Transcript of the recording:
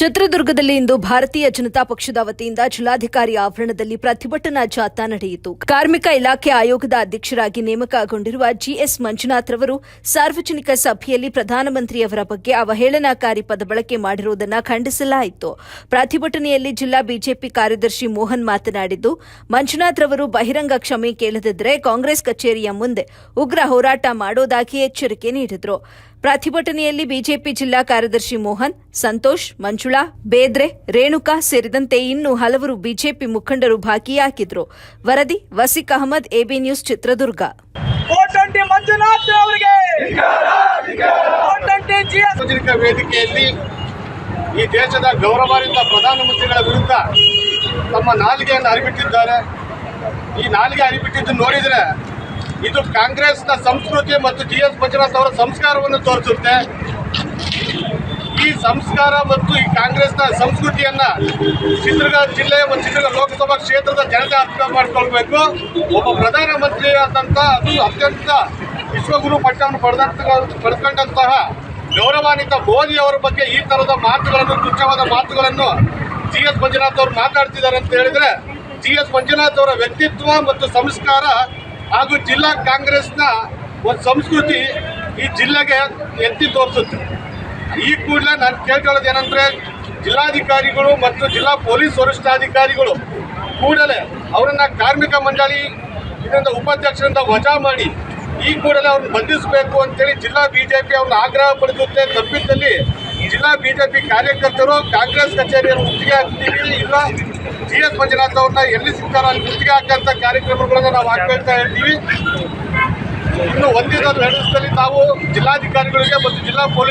ಚಿತ್ರದುರ್ಗದಲ್ಲಿ ಇಂದು ಭಾರತೀಯ ಜನತಾ ಪಕ್ಷದ ವತಿಯಿಂದ ಜಿಲ್ಲಾಧಿಕಾರಿ ಆವರಣದಲ್ಲಿ ಪ್ರತಿಭಟನಾ ಜಾಥಾ ನಡೆಯಿತು. ಕಾರ್ಮಿಕ ಇಲಾಖೆ ಆಯೋಗದ ಅಧ್ಯಕ್ಷರಾಗಿ ನೇಮಕಗೊಂಡಿರುವ ಜಿಎಸ್ ಮಂಜುನಾಥ್ ರವರು ಸಾರ್ವಜನಿಕ ಸಭೆಯಲ್ಲಿ ಪ್ರಧಾನಮಂತ್ರಿಯವರ ಬಗ್ಗೆ ಅವಹೇಳನಕಾರಿ ಪದ ಬಳಕೆ ಮಾಡಿರುವುದನ್ನು ಖಂಡಿಸಲಾಯಿತು. ಪ್ರತಿಭಟನೆಯಲ್ಲಿ ಜಿಲ್ಲಾ ಬಿಜೆಪಿ ಕಾರ್ಯದರ್ಶಿ ಮೋಹನ್ ಮಾತನಾಡಿದ್ದು, ಮಂಜುನಾಥ್ ರವರು ಬಹಿರಂಗ ಕ್ಷಮೆ ಕೇಳದಿದ್ದರೆ ಕಾಂಗ್ರೆಸ್ ಕಚೇರಿಯ ಮುಂದೆ ಉಗ್ರ ಹೋರಾಟ ಮಾಡೋದಾಗಿ ಎಚ್ಚರಿಕೆ ನೀಡಿದರು. ಪ್ರತಿಭಟನೆಯಲ್ಲಿ ಬಿಜೆಪಿ ಜಿಲ್ಲಾ ಕಾರ್ಯದರ್ಶಿ ಮೋಹನ್ ಸಂತೋಷ್ ಮಂಜುಳಾ ಬೇದ್ರೆ ರೇಣುಕಾ ಸೇರಿದಂತೆ ಇನ್ನೂ ಹಲವರು ಬಿಜೆಪಿ ಮುಖಂಡರು ಭಾಗಿಯಾಗಿದ್ರು. ವರದಿ Wasik Ahmad A B news Chitradurga. Kotanti Manjunath ಅವರಿಗೆ! ಕೋಟಂಟಿ ಜಿ ಎಸ್ ಸಾರ್ವಜನಿಕ ವೇದಿಕೆಯಲ್ಲಿ ಈ ದೇಶದ ಗೌರವಾನ್ವಿತ ಪ್ರಧಾನಮಂತ್ರಿಗಳ ವಿರುದ್ಧ ತಮ್ಮ ನಾಲಿಗೆಯನ್ನು ಅರಿಬಿಟ್ಟಿದ್ದಾರೆ ಈ ನಾಲಿಗೆ ಅರಿಬಿಟ್ಟಿದ್ದು ನೋಡಿದರೆ ಇದು ಕಾಂಗ್ರೆಸ್ನ ಸಂಸ್ಕೃತಿ ಮತ್ತು ಜಿ ಎಸ್ ಮಂಜುನಾಥ್ ಅವರ ಸಂಸ್ಕಾರವನ್ನು ತೋರಿಸುತ್ತೆ. ಈ ಸಂಸ್ಕಾರ ಮತ್ತು ಈ ಕಾಂಗ್ರೆಸ್ನ ಸಂಸ್ಕೃತಿಯನ್ನ ಚಿತ್ರದುರ್ಗ ಜಿಲ್ಲೆ ಮತ್ತು ಚಿತ್ರದುರ್ಗ ಲೋಕಸಭಾ ಕ್ಷೇತ್ರದ ಜನತೆ ಅರ್ಥ ಮಾಡ್ಕೊಳ್ಬೇಕು. ಒಬ್ಬ ಪ್ರಧಾನಮಂತ್ರಿ ಆದಂತ ಅದು ಅತ್ಯಂತ ವಿಶ್ವಗುರು ಪಟ್ಟವನ್ನು ಪಡೆದಂತ ಪಡೆದುಕೊಂಡಂತಹ ಗೌರವಾನ್ವಿತ ಮೋದಿ ಅವರ ಬಗ್ಗೆ ಈ ತರದ ಮಾತುಗಳನ್ನು, ತುಚ್ಛವಾದ ಮಾತುಗಳನ್ನು ಜಿ ಎಸ್ ಮಂಜುನಾಥ್ ಅವರು ಮಾತಾಡ್ತಿದ್ದಾರೆ ಅಂತ ಹೇಳಿದ್ರೆ ಜಿ ಎಸ್ ಮಂಜುನಾಥ್ ಅವರ ವ್ಯಕ್ತಿತ್ವ ಮತ್ತು ಸಂಸ್ಕಾರ ಹಾಗೂ ಜಿಲ್ಲಾ ಕಾಂಗ್ರೆಸ್ನ ಒಂದು ಸಂಸ್ಕೃತಿ ಈ ಜಿಲ್ಲೆಗೆ ಎತ್ತಿ ತೋರಿಸುತ್ತೆ. ಈ ಕೂಡಲೇ ನಾನು ಕೇಳ್ಕೊಳ್ಳೋದು ಏನಂದ್ರೆ ಜಿಲ್ಲಾಧಿಕಾರಿಗಳು ಮತ್ತು ಜಿಲ್ಲಾ ಪೊಲೀಸ್ ವರಿಷ್ಠಾಧಿಕಾರಿಗಳು ಕೂಡಲೇ ಅವರನ್ನ ಕಾರ್ಮಿಕ ಮಂಡಳಿ ಇದರಿಂದ ಉಪಾಧ್ಯಕ್ಷರಿಂದ ವಜಾ ಮಾಡಿ ಈ ಕೂಡಲೇ ಅವ್ರನ್ನ ಬಂಧಿಸಬೇಕು ಅಂತೇಳಿ ಜಿಲ್ಲಾ ಬಿಜೆಪಿ ಅವ್ರನ್ನ ಆಗ್ರಹ ಪಡಿಸುತ್ತೆ ತಪ್ಪಿದ್ದಲ್ಲಿ ಜಿಲ್ಲಾ ಬಿಜೆಪಿ ಕಾರ್ಯಕರ್ತರು ಕಾಂಗ್ರೆಸ್ ಕಚೇರಿಯ ಮುತ್ತಿಗೆ ಹಾಕ್ತೀವಿ ಇಲ್ಲ ಜಿ ಎಸ್ ಮಂಜುನಾಥ್ ಅವ್ರನ್ನ ಎಲ್ಲಿ ಸಿಗ್ತಾರೋ ಅಲ್ಲಿ ಮುತ್ತಿಗೆ ಹಾಕಂತ ಕಾರ್ಯಕ್ರಮಗಳನ್ನ ನಾವು ಹಾಕ್ಕೊಳ್ತಾ ಇರ್ತೀವಿ. ಇನ್ನು ಒಂದಿನ ನಡೆಸದಲ್ಲಿ ನಾವು ಜಿಲ್ಲಾಧಿಕಾರಿಗಳಿಗೆ ಮತ್ತು ಜಿಲ್ಲಾ ಪೊಲೀಸ್